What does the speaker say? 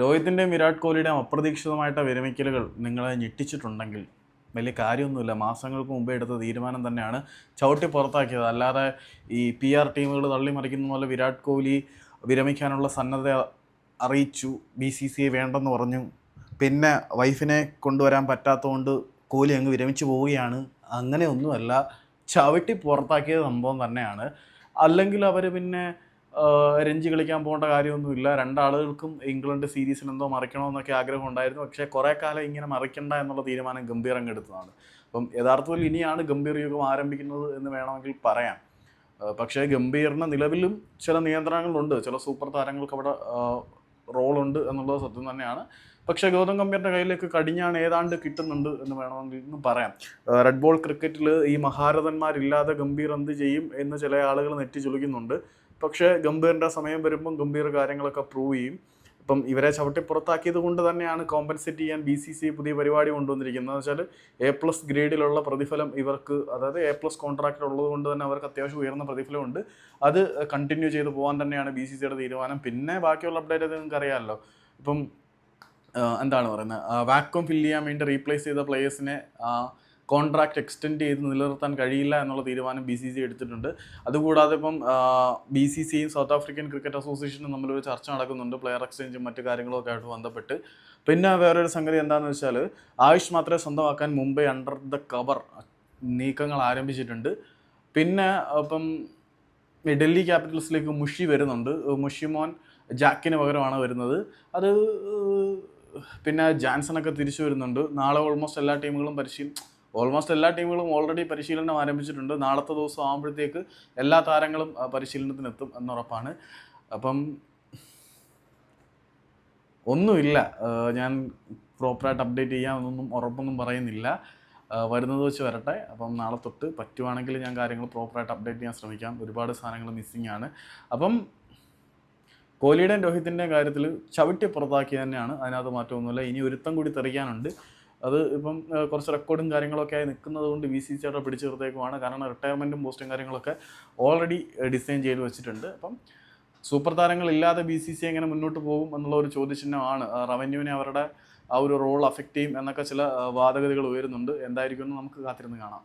രോഹിത്തിന്റെയും വിരാട് കോഹ്ലിയുടെയും അപ്രതീക്ഷിതമായിട്ട വിരമിക്കലുകൾ നിങ്ങളെ ഞെട്ടിച്ചിട്ടുണ്ടെങ്കിൽ വലിയ കാര്യമൊന്നുമില്ല. മാസങ്ങൾക്ക് മുമ്പേ എടുത്ത തീരുമാനം തന്നെയാണ് ചവിട്ടി പുറത്താക്കിയത്. അല്ലാതെ ഈ പി ആർ ടീമുകൾ തള്ളിമറിക്കുന്ന പോലെ വിരാട് കോഹ്ലി വിരമിക്കാനുള്ള സന്നദ്ധ അറിയിച്ചു. ബി സി സി വേണ്ടെന്ന് പറഞ്ഞു. പിന്നെ വൈഫിനെ കൊണ്ടുവരാൻ പറ്റാത്തതുകൊണ്ട് കോഹ്ലി അങ്ങ് വിരമിച്ചു പോവുകയാണ്. അങ്ങനെയൊന്നുമല്ല ചവിട്ടി പുറത്താക്കിയ സംഭവം തന്നെയാണ്. അല്ലെങ്കിൽ അവർ പിന്നെ രഞ്ജി കളിക്കാൻ പോകേണ്ട കാര്യമൊന്നുമില്ല. രണ്ടാളുകൾക്കും ഇംഗ്ലണ്ട് സീരീസിൽ എന്തോ മറിക്കണമെന്നൊക്കെ ആഗ്രഹം ഉണ്ടായിരുന്നു പക്ഷേ കുറേ കാലം ഇങ്ങനെ മറിക്കണ്ട എന്നുള്ള തീരുമാനം ഗംഭീർ അങ്ങെടുത്തതാണ് അപ്പം യഥാർത്ഥത്തിൽ ഇനിയാണ് ഗംഭീർ യുഗം ആരംഭിക്കുന്നത് എന്ന് വേണമെങ്കിൽ പറയാം. പക്ഷേ ഗംഭീറിന് നിലവിലും ചില നിയന്ത്രണങ്ങളുണ്ട്. ചില സൂപ്പർ താരങ്ങൾക്ക് അവിടെ റോളുണ്ട് എന്നുള്ളത് സത്യം തന്നെയാണ്. പക്ഷേ ഗൗതം ഗംഭീറിന്റെ കയ്യിലേക്ക് കടിഞ്ഞാണ് ഏതാണ്ട് കിട്ടുന്നുണ്ട് എന്ന് വേണമെങ്കിൽ പറയാം. റെഡ് ബോൾ ക്രിക്കറ്റിൽ ഈ മഹാരഥന്മാരില്ലാതെ ഗംഭീർ എന്ത് ചെയ്യും എന്ന് ചില ആളുകൾ നെറ്റി ചൊലിക്കുന്നുണ്ട് പക്ഷേ ഗംഭീറിന്റെ സമയം വരുമ്പം ഗംഭീർ കാര്യങ്ങളൊക്കെ പ്രൂവ് ചെയ്യും. ഇപ്പം ഇവരെ ചവിട്ടി പുറത്താക്കിയത് കൊണ്ട് തന്നെയാണ് കോമ്പൻസേറ്റ് ചെയ്യാൻ ബി സി സി പുതിയ പരിപാടി കൊണ്ടുവന്നിരിക്കുന്നത്. വെച്ചാൽ എ പ്ലസ് ഗ്രേഡിലുള്ള പ്രതിഫലം ഇവർക്ക് അതായത് എ പ്ലസ് കോൺട്രാക്റ്റ് ഉള്ളത് കൊണ്ട് തന്നെ അവർക്ക് അത്യാവശ്യം ഉയർന്ന പ്രതിഫലമുണ്ട്. അത് കണ്ടിന്യൂ ചെയ്ത് പോകാൻ തന്നെയാണ് ബി സി സിയുടെ തീരുമാനം. പിന്നെ ബാക്കിയുള്ള അപ്ഡേറ്റ് നിങ്ങൾക്ക് അറിയാമല്ലോ. ഇപ്പം എന്താണ് പറയുന്നത്? വാക്വം ഫില്ല് ചെയ്യാൻ വേണ്ടി റീപ്ലേസ് ചെയ്ത പ്ലേയേഴ്സിനെ കോൺട്രാക്ട് എക്സ്റ്റെൻഡ് ചെയ്ത് നിലനിർത്താൻ കഴിയില്ല എന്നുള്ള തീരുമാനം ബി സി സി എടുത്തിട്ടുണ്ട്. അതുകൂടാതെ ഇപ്പം ബി സി സിയും സൗത്ത് ആഫ്രിക്കൻ ക്രിക്കറ്റ് അസോസിയേഷനും തമ്മിലൊരു ചർച്ച നടക്കുന്നുണ്ട്. പ്ലെയർ എക്സ്ചേഞ്ചും മറ്റു കാര്യങ്ങളൊക്കെ ആയിട്ട് ബന്ധപ്പെട്ട്. പിന്നെ വേറൊരു സംഗതി എന്താണെന്ന് വെച്ചാൽ ആയുഷ് മാത്രമേ സ്വന്തമാക്കാൻ മുംബൈ അണ്ടർ ദ കവർ നീക്കങ്ങൾ ആരംഭിച്ചിട്ടുണ്ട്. പിന്നെ ഇപ്പം ഡൽഹി ക്യാപിറ്റൽസിലേക്ക് മുഷി വരുന്നുണ്ട്. മുഷിമോൻ ജാക്കിന് പകരമാണ് വരുന്നത്. അത് പിന്നെ ജാൻസൺ ഒക്കെ തിരിച്ചു വരുന്നുണ്ട്. നാളെ ഓൾമോസ്റ്റ് എല്ലാ ടീമുകളും പരിശീലനം ഓൾമോസ്റ്റ് എല്ലാ ടീമുകളും ഓൾറെഡി പരിശീലനം ആരംഭിച്ചിട്ടുണ്ട്. നാളത്തെ ദിവസം ആകുമ്പോഴത്തേക്ക് എല്ലാ താരങ്ങളും പരിശീലനത്തിനെത്തും എന്നുറപ്പാണ്. അപ്പം ഒന്നുമില്ല. ഞാൻ പ്രോപ്പറായിട്ട് അപ്ഡേറ്റ് ചെയ്യാമെന്നൊന്നും ഉറപ്പൊന്നും പറയുന്നില്ല. വരുന്നത് വെച്ച് വരട്ടെ. അപ്പം നാളെ തൊട്ട് പറ്റുവാണെങ്കിൽ ഞാൻ കാര്യങ്ങൾ പ്രോപ്പറായിട്ട് അപ്ഡേറ്റ് ചെയ്യാൻ ശ്രമിക്കാം. ഒരുപാട് സാധനങ്ങൾ മിസ്സിങ് ആണ്. അപ്പം കോഹ്ലിയുടെയും രോഹിത്തിന്റെയും കാര്യത്തിൽ ചവിട്ടി പുറത്താക്കി തന്നെയാണ്. അതിനകത്ത് മാറ്റമൊന്നുമില്ല. ഇനി ഒരുത്തം കൂടി തെറിക്കാനുണ്ട്. അത് ഇപ്പം കുറച്ച് റെക്കോർഡും കാര്യങ്ങളൊക്കെ ആയി നിൽക്കുന്നത് കൊണ്ട് വി സി ചേട്ടൻ പിടിച്ചു കാരണം റിട്ടയർമെന്റും പോസ്റ്റും കാര്യങ്ങളൊക്കെ ഓൾറെഡി ഡിസൈൻ ചെയ്ത് വെച്ചിട്ടുണ്ട്. അപ്പം സൂപ്പർ താരങ്ങളില്ലാതെ ബി സി സി എങ്ങനെ മുന്നോട്ട് പോകും എന്നുള്ള ഒരു ചോദ്യചിഹ്നമാണ് റവന്യൂവിനെ അവരുടെ ആ ഒരു റോൾ അഫക്റ്റ് ചെയ്യും എന്നൊക്കെ ചില വാദഗതികൾ ഉയരുന്നുണ്ട്. എന്തായിരിക്കും എന്ന് നമുക്ക് കാത്തിരുന്ന് കാണാം.